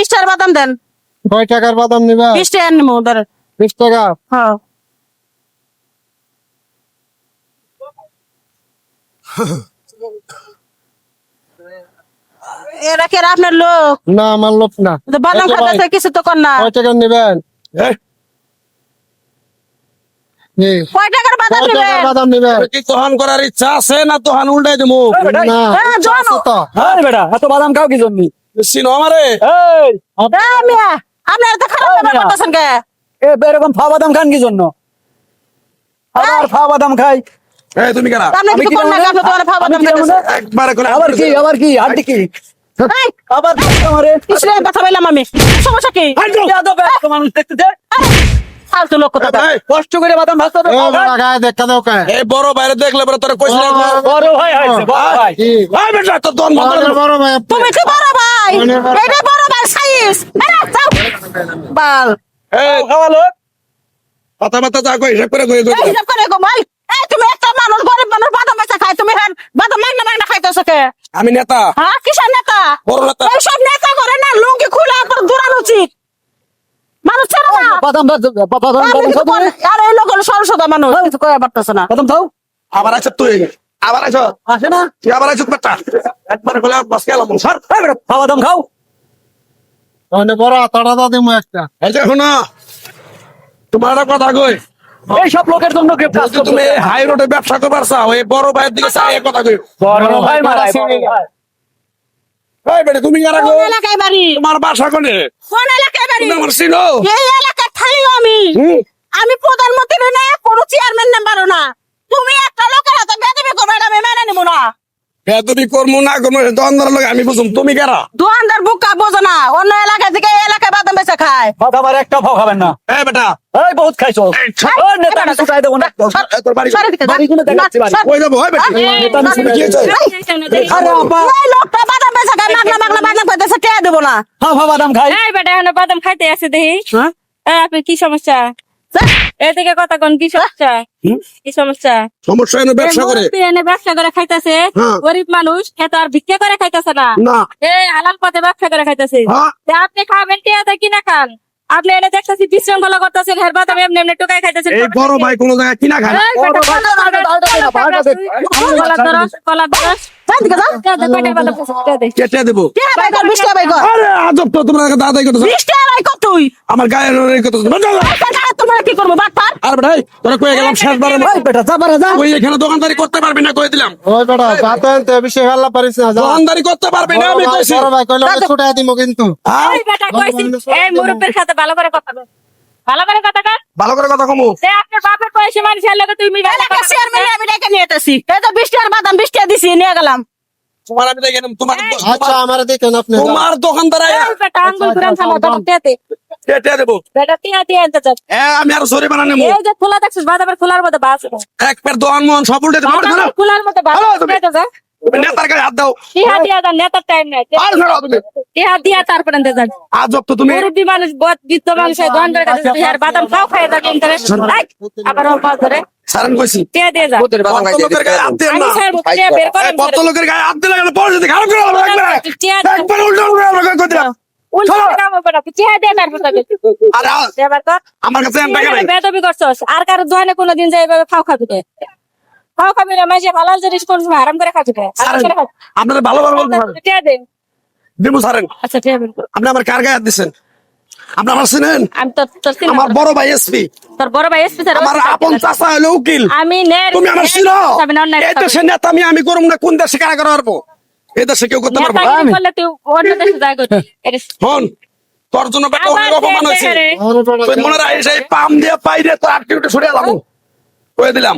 বিশ টাকার বাদাম দেন। কয় টাকার বাদাম নিবা? বিশ টাকা নিবো ধরেন বিশ টাকা? হ্যাঁ। এরা কি আপনার লোক? না আমার লোক না। তো বাদাম খাতে কিছু তো কর না। কয় টাকা নিবেন? কয় টাকার বাদাম নেবেন? বাদাম নিবেন? কি তোহান করার ইচ্ছা আছে না তোহান উল্টাই দেবো না হ্যাঁ। হ্যাঁ বেটা এত বাদাম খাও কি জন্য? চিনো আমারে? এই এই মিয়া, আপনারা তো খারাপ এই করতেছেন কে? এ এরকম ফা বাদাম খান কি জন্য আবার ফা বাদাম খাই। এই তুমি কেনা? আমি কি করেন আপনি তোমার ভাব আমি বাদাম কি জানি? করে আবার কি আবার কি? হাড্ডি কি? আবার আমারে? কিসের কথা বললাম আমি। সমস্যা কি? মানুষ দেখতে দে। ফালতু লোক কথা কষ্ট করে বাদাম ভাজতে দেখা দাও কে? এই বড় বাইরে দেখলে পরে তোরা কইছিলাম বড় ভাই হয়েছে বড় ভাই। কি বেটা তোর দন বন্ধ বড় ভাই তুমি কি ভাই অনেক বড়। এটা বড় ভাই সাইজ বাল এই খাওয়ালো কথা বার্তা যা কই হিসাব করে কই এই হিসাব করে গো ভাই এই তুমি একটা মানুষ গরিব মানুষ বাদাম বেচা খায় তুমি হ্যাঁ বাদাম মাইনা মাইনা খাইতেছো কে আমি নেতা হ্যাঁ কিসের নেতা বড় নেতা এই সব নেতা করে না লুঙ্গি খুলে আপনার দূরানো উচিত মানুষ ছেড়ে না বাদাম বাদাম আর এই লোক হলো সরসদা মানুষ কিছু কয়ে পারতেছে না বাদাম খাও আবার আইছ তুই আবার আইছ? আসে না। তুই আবার আইছ বেটা একবার বাস গেলাম। স্যার ফা বাদাম খাও। অনেক বড় আতাড়া দাও দিমু একটা। এই যে শোনো তোমার একটা কথা কই? এই সব লোকের জন্য কে তুমি হাই রোডে ব্যবসা করবার চাও এই বড় ভাইয়ের দিকে চাই এই কথা কই? বড় ভাই মারাই ভাই। বেটা তুমি কারা গো? এলাকায় বাড়ি? তোমার বাসা কোনে? কোন এলাকায় বাড়ি? তুমি আমার চিনো? এই এলাকার থাইও আমি। আমি প্রধানমন্ত্রী না কোনো চেয়ারম্যান নাম্বারও না। তুমি একটা লোকের হাতে বেদবি করবে এটা আমি মেনে নিব না। কে তুমি কর্ম না কর্ম দোকানদার লোক আমি বুঝুম তুমি কারা? দোকানদার বুকা বোঝো না অন্য এলাকা থেকে এই এলাকায় বাদাম বেচে খায়। বাদাম আর একটা ফাও খাবেন না। এই বেটা। এই বহুত খাইছো। এই নেতা আমি ছুটাই দেবো না। তোর বাড়ি। বাড়ি কোনো দেখাচ্ছি বাড়ি। কই যাব? হয় বেটা। নেতা আমি কি আরে আপা এই লোকটা বাদাম বেচে খায় মাগলা মাগলা বাদাম খাইতেছে টেয়া দেবো না। ফা বাদাম খাই। এই বেটা এখন বাদাম খাইতে আছে দেখি। হ্যাঁ? এই, আপনার কি সমস্যা? এদিকে কথা কোন কি সমস্যা কি সমস্যা সমস্যা এনে ব্যবসা করে মুরব্বি এনে ব্যবসা করে খাইতেছে হ্যাঁ। গরিব মানুষ আর ভিক্ষা করে খাইতেছে না না হালাল পথে ব্যবসা করে খাইতেছে হ্যাঁ আপনি খাবেন টিয়াতে কিনা খান আপনি এনে দেখতেছি বিশৃঙ্খলা করতেছেন হের বাদাম এমনি টোকাই খাইতেছেন এই বড় ভাই কোন জায়গায় কিনা খায় কলা আমার এই কথা কি করব বাটপার আর বেটা এই, তোরা কয়ে গেলাম শেষবারে বেটা যা বারা যা। ওই এখানে দোকানদারি করতে পারবি না কয়ে দিলাম। ওই বেটা যাতে আনতে বেশি ফেলা পারিস না দোকানদারি করতে পারবি না আমি কইছি। বড় ভাই কইলে আমি ছুটাই দিমু কিন্তু। হ্যাঁ? এই বেটা কইছি, এই মুরব্বির সাথে ভালো করে কথা বল। ভালো করে কথা কর। ভালো করে কথা কমু। সে আপনার বাপের পয়সা মানুষের লোকে তুমি ভালো কথা চেয়ারম্যান বলছো। আমি ডেকে নিয়ে এসেছি এই তো বিশ টাকার বাদাম টাকা দিছি নিয়ে গেলাম। তোমার আমি দেখে নিলাম, তোমার আচ্ছা আমার দেখেন আপনি যান। তোমার দোকানদার আয়া এই বেটা আঙ্গুল ঘুরান থামো, বেটা টিয়াতে। কেটে দেবো বেটা টিয়া টিয়া আনতে চাস। এ, আমি আর সরি বানা নেব এই যে খোলা দেখছিস, বাদামের খোলার মধ্যে বাস। এক পের দোকান মন সব উল্টে দেবো খোলার মধ্যে বাস। হ্যালো, তুমি- যা। নেতার গায়ে হাত দাও টিয়া টিয়া দাও, নেতার time নাই। আর ছাড়ো তুমি টিয়া দিয়া তারপরে আনতে যাস। আজব তো তুমি মুরব্বি মানুষ, বদ- বৃদ্ধ মানুষ, এই কাছে আর বাদাম খাও থাকবি আবার ধরে। সারেন কইছি গায়ে হাত দেন না। কত লোকের গায়ে হাত দিলে গেলে যদি খারাপ করে একবারে উল্টো দিলাম। আমার কাছে আর কারও দোকানে কোনোদিন যাই এভাবে খাও খাবি খাও খাবি না মাঝে হালাল জিনিস কোন সময় হারাম করে খাবি। আপনাদের ভালো ভালো বলতে সারেন আচ্ছা। আপনি আমার কার গায়ে হাত দিচ্ছেন আপনি আমার চিনেন? আমার বড় ভাই এসপি তোর বড় ভাই এসপি স্যার আমার আপন চাচা হলো উকিল। আমি তুমি আমার চিনো? এই নেতা আমি আমি করব না কোন দেশে কারা করা পারব এই দেশে কেউ করতে পারব না। নেতাগিরি করলে তুই অন্য দেশে যাই হন তোর জন্য বেটা অনেক অপমান কে হয়েছে। রে? তুই মনে রাখিস এই পাম দিয়ে পাই দিয়ে তোর আটকে উঠে সরিয়ে যাব কয়ে দিলাম।